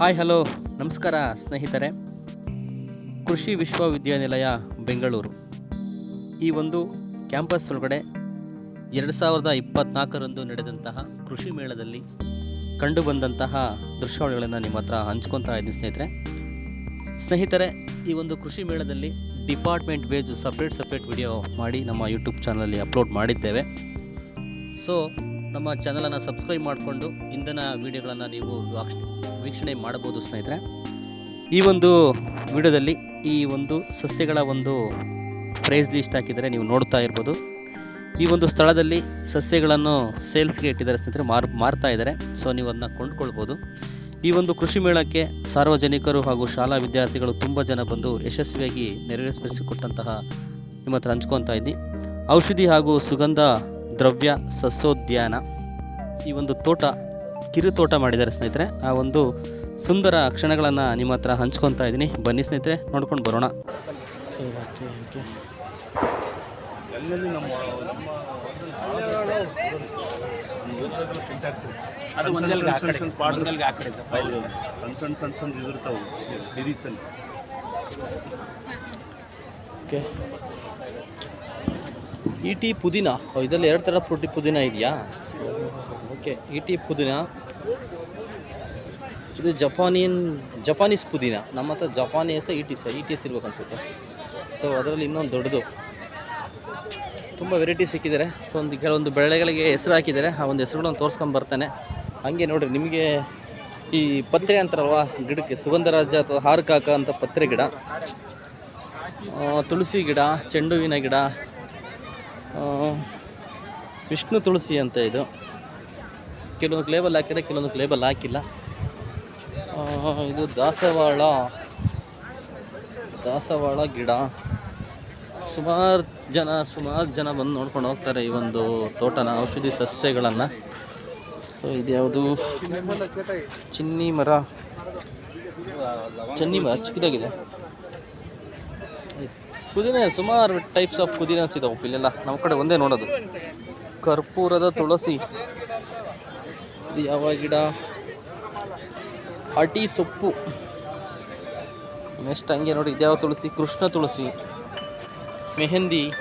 Hi, hello. ನಮಸ್ಕಾರ, ಸ್ನೇಹಿತರೆ. ಕೃಷಿ ವಿಶ್ವವಿದ್ಯಾನಿಲಯ, ಬೆಂಗಳೂರು. ಈ ಒಂದು ಕ್ಯಾಂಪಸ್ ಒಳಗಡೆ ಎರಡು ಸಾವಿರದ ಇಪ್ಪತ್ನಾಲ್ಕರಂದು ನಡೆದಂತಹ ಕೃಷಿ ಮೇಳದಲ್ಲಿ ಕಂಡುಬಂದಂತಹ ದೃಶ್ಯಾವಳಿಗಳನ್ನು ನಿಮ್ಮ ಹತ್ರ ಹಂಚ್ಕೊತಾ ಇದ್ದೀನಿ, ಸ್ನೇಹಿತರೆ. ಸ್ನೇಹಿತರೆ, ಈ ಒಂದು ಕೃಷಿ ಮೇಳದಲ್ಲಿ department wise separate separate video ಮಾಡಿ ನಮ್ಮ ಯೂಟ್ಯೂಬ್ ಚಾನಲಲ್ಲಿ ಅಪ್ಲೋಡ್ ಮಾಡಿದ್ದೇವೆ. ಸೊ ನಮ್ಮ ಚಾನಲನ್ನು ಸಬ್ಸ್ಕ್ರೈಬ್ ಮಾಡಿಕೊಂಡು ಇಂದಿನ ವೀಡಿಯೋಗಳನ್ನು ನೀವು ವಾಕ್ಷ್- ವೀಕ್ಷಣೆ ಮಾಡಬಹುದು ಸ್ನೇಹಿತರೆ. ಈ ಒಂದು ವಿಡಿಯೋದಲ್ಲಿ ಈ ಒಂದು ಸಸ್ಯಗಳ ಒಂದು ಪ್ರೈಸ್ ಲಿಸ್ಟ್ ಹಾಕಿದರೆ ನೀವು ನೋಡ್ತಾ ಇರ್ಬೋದು. ಈ ಒಂದು ಸ್ಥಳದಲ್ಲಿ ಸಸ್ಯಗಳನ್ನು ಸೇಲ್ಸ್ಗೆ ಇಟ್ಟಿದ್ದಾರೆ ಸ್ನೇಹಿತರೆ, ಮಾರ್, ಮಾರ್ತಾ ಇದ್ದಾರೆ. ಸೊ ನೀವು ಅದನ್ನ ಕೊಂಡ್ಕೊಳ್ಬೋದು. ಈ ಒಂದು ಕೃಷಿ ಮೇಳಕ್ಕೆ ಸಾರ್ವಜನಿಕರು ಹಾಗೂ ಶಾಲಾ ವಿದ್ಯಾರ್ಥಿಗಳು ತುಂಬ ಜನ ಬಂದು ಯಶಸ್ವಿಯಾಗಿ ನೆರವೇರಿಸಿಕೊಟ್ಟಂತಹ ನಿಮ್ಮ ಹತ್ರ ಹಂಚ್ಕೊತಾ ಇದ್ದೀನಿ. ಔಷಧಿ ಹಾಗೂ ಸುಗಂಧ ದ್ರವ್ಯ ಸಸ್ಯೋದ್ಯಾನ. ಈ ಒಂದು ತೋಟ ಕಿರು ತೋಟ ಮಾಡಿದ್ದಾರೆ ಸ್ನೇಹಿತರೆ. ಆ ಒಂದು ಸುಂದರ ಕ್ಷಣಗಳನ್ನು ನಿಮ್ಮ ಹತ್ರ ಹಂಚ್ಕೊತಾ ಇದ್ದೀನಿ. ಬನ್ನಿ ಸ್ನೇಹಿತರೆ ನೋಡ್ಕೊಂಡು ಬರೋಣ. ಸಣ್ಣ ಸಣ್ಣ ಸಣ್ಣ ಸಣ್ಣ ಓಕೆ ಇ ಟಿ ಪುದೀನ ಇದರಲ್ಲಿ ಎರಡು ಥರ ಫ್ರೂಟಿ ಪುದೀನ ಇದೆಯಾ? ಓಕೆ ಇ ಟಿ ಪುದೀನ. ಇದು ಜಪಾನಿಯನ್ ಜಪಾನೀಸ್ ಪುದೀನ. ನಮ್ಮ ಹತ್ರ ಜಪಾನೀಸ್ ಇ ಟಿ ಸ ಇ ಟಿ ಎಸ್ ಇರ್ಬೇಕು ಅನಿಸುತ್ತೆ. ಸೊ ಅದರಲ್ಲಿ ಇನ್ನೊಂದು ದೊಡ್ಡದು. ತುಂಬ ವೆರೈಟಿ ಸಿಕ್ಕಿದ್ದಾರೆ. ಸೊ ಒಂದು ಕೆಲವೊಂದು ಬೆಳೆಗಳಿಗೆ ಹೆಸರು ಹಾಕಿದ್ದಾರೆ. ಆ ಒಂದು ಹೆಸರುಗಳನ್ನು ತೋರಿಸ್ಕೊಂಡು ಬರ್ತಾನೆ. ಹಾಗೆ ನೋಡಿರಿ, ನಿಮಗೆ ಈ ಪತ್ರೆ ಅಂತಾರಲ್ವ? ಗಿಡಕ್ಕೆ ಸುಗಂಧರಾಜ ಅಥವಾ ಹಾರಕಾಕ ಅಂತ ಪತ್ರೆ ಗಿಡ. ತುಳಸಿ ಗಿಡ ಚೆಂಡುವಿನ ಗಿಡ ವಿಷ್ಣು ತುಳಸಿ ಅಂತ ಇದು. ಕೆಲವೊಂದು ಲೇಬಲ್ ಹಾಕಿದ್ರೆ ಕೆಲವೊಂದು ಲೇಬಲ್ ಹಾಕಿಲ್ಲ. ಇದು ದಾಸವಾಳ. ದಾಸವಾಳ ಗಿಡ. ಸುಮಾರು ಜನ ಸುಮಾರು ಜನ ಬಂದು ನೋಡ್ಕೊಂಡು ಹೋಗ್ತಾರೆ ಈ ಒಂದು ತೋಟನ, ಔಷಧಿ ಸಸ್ಯಗಳನ್ನು. ಸೊ ಇದ್ಯಾವುದು ಚಿನ್ನಿ ಮರ. ಚಿನ್ನಿ ಮರ, ಚಿಕ್ಕದಾಗಿದೆ. ಪುದೀನ, ಸುಮಾರು ಟೈಪ್ಸ್ ಆಫ್ ಪುದೀನಸ್ ಇದಾವೆ ಇಲ್ಲೆಲ್ಲ. ನಮ್ಮ ಕಡೆ ಒಂದೇ ನೋಡೋದು. ಕರ್ಪೂರದ ತುಳಸಿ ಯಾವ ಗಿಡ? ಅಟಿ ಸೊಪ್ಪು. ನೆಕ್ಸ್ಟ್ ಹಂಗೆ ನೋಡಿ ಇದ್ಯಾವ ತುಳಸಿ? ಕೃಷ್ಣ ತುಳಸಿ. ಮೆಹಂದಿ.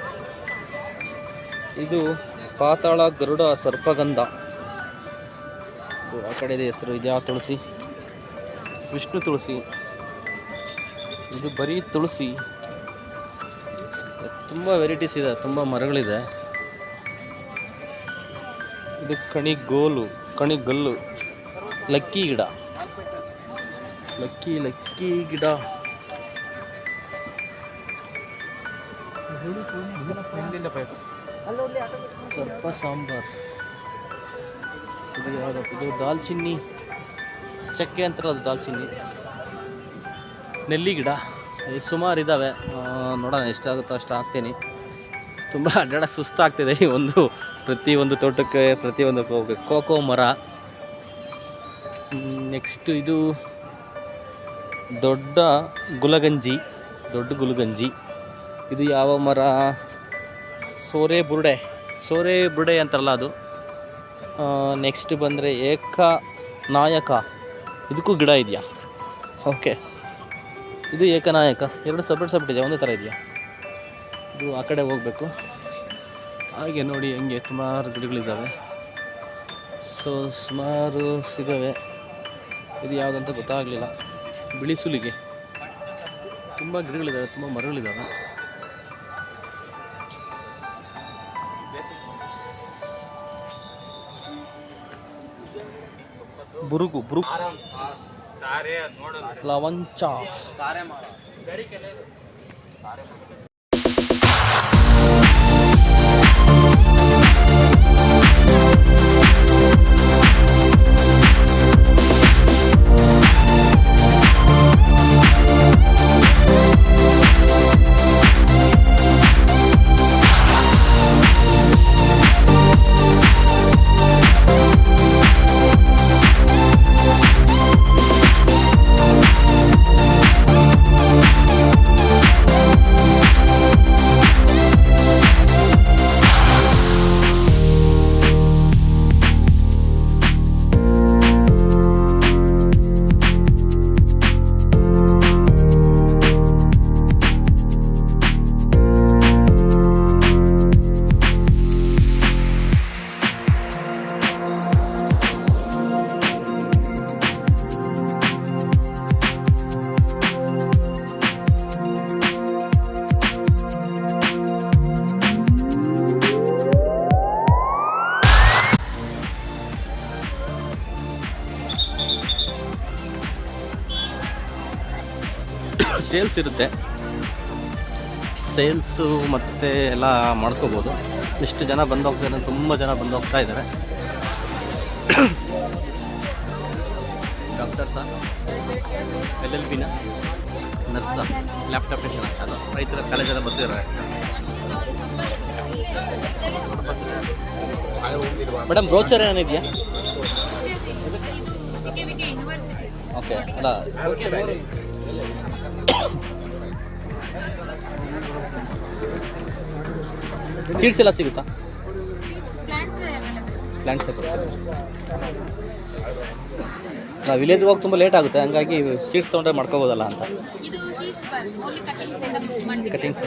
ಇದು ಪಾತಾಳ ಗರುಡ ಸರ್ಪಗಂಧ. ಆ ಕಡೆ ಹೆಸರು ಇದ್ಯಾವ ತುಳಸಿ? ವಿಷ್ಣು ತುಳಸಿ. ಇದು ಬರೀ ತುಳಸಿ. ತುಂಬ ವೆರೈಟೀಸ್ ಇದೆ, ತುಂಬ ಮರಗಳಿದೆ. ಇದು ಕಣಿಗೋಲು ಕಣಿಗಲ್ಲು ಲಕ್ಕಿ ಗಿಡ. ಲಕ್ಕಿ ಲಕ್ಕಿ ಗಿಡ. ಸ್ವಲ್ಪ ಸಾಂಬಾರ್. ಇದು ಯಾವುದಪ್ಪ ಇದು ದಾಲ್ಚಿನ್ನಿ. ಚಕ್ಕೆ ಅಂತಾರದು ದಾಲ್ಚಿನ್ನಿ. ನೆಲ್ಲಿ ಗಿಡ. ಸುಮಾರು ಇದ್ದಾವೆ ನೋಡೋಣ ಎಷ್ಟಾಗುತ್ತೋ ಅಷ್ಟು ಹಾಕ್ತೀನಿ. ತುಂಬ ಅಡ್ಡಾಡ ಸುಸ್ತಾಗ್ತಿದೆ ಈ ಒಂದು ಪ್ರತಿಯೊಂದು ತೋಟಕ್ಕೆ ಪ್ರತಿಯೊಂದು ಕೋಕೋ ಮರ. ನೆಕ್ಸ್ಟ್ ಇದು ದೊಡ್ಡ ಗುಲಗಂಜಿ ದೊಡ್ಡ ಗುಲಗಂಜಿ. ಇದು ಯಾವ ಮರ? ಸೋರೆ ಬುರುಡೆ ಸೋರೆ ಬುರುಡೆ ಅಂತಾರಲ್ಲ ಅದು. ನೆಕ್ಸ್ಟ್ ಬಂದರೆ ಏಕ ನಾಯಕ ಇದಕ್ಕೂ ಗಿಡ ಇದೆಯಾ? ಓಕೆ ಇದು ಏಕನಾಯಕ. ಎರಡು ಸಪ್ರೇಟ್ ಸಪ್ರೇಟ್ ಇದೆ, ಒಂದೇ ಥರ ಇದೆಯಾ? ಇದು ಆ ಕಡೆ ಹೋಗಬೇಕು. ಹಾಗೆ ನೋಡಿ ಹೆಂಗೆ ಸುಮಾರು ಗಿಡಗಳಿದ್ದಾವೆ. ಸೊ ಸುಮಾರು ಸಿಗವೆ. ಇದು ಯಾವುದಂತ ಗೊತ್ತಾಗಲಿಲ್ಲ. ಬಿಳಿ ಸುಲಿಗೆ. ತುಂಬ ಗಿಡಗಳಿದ್ದಾವೆ, ತುಂಬ ಮರಗಳಿದ್ದಾವೆ. ಬುರುಕು ಬುರುಗು. ಲವಂಚ. ಸೇಲ್ಸ್ ಇರುತ್ತೆ. ಸೇಲ್ಸು ಮತ್ತು ಎಲ್ಲ ಮಾಡ್ಕೋಬೋದು. ಇಷ್ಟು ಜನ ಬಂದೋಗ್ತಾರೆ ತುಂಬ ಜನ ಬಂದು ಹೋಗ್ತಾ ಇದ್ದಾರೆ. ಡಾಕ್ಟರ್ ಸರ್ ಎಲ್ ಎಲ್ ಬಿನ ನರ್ಸ ಲ್ಯಾಪ್ಟಾಪ್ ಅದು ರೈತರ ಕಾಲೇಜೆಲ್ಲ ಬರ್ತಿದ್ದಾರೆ ಮೇಡಮ್ ಬ್ರೋಚರ್ ಏನಿದೆಯಾ ಓಕೆ ಅಲ್ಲ ಸೀಟ್ಸ್ ಎಲ್ಲ ಸಿಗುತ್ತಾ? ಪ್ಲ್ಯಾಂಟ್ಸೇ ನಾವು ವಿಲೇಜ್ಗೆ ಹೋಗಿ ತುಂಬ ಲೇಟ್ ಆಗುತ್ತೆ ಹಂಗಾಗಿ ಸೀಟ್ಸ್ ತೊಗೊಂಡ್ರೆ ಮಾಡ್ಕೋಬೋದಲ್ಲ ಅಂತ. ಕಟಿಂಗ್ಸ್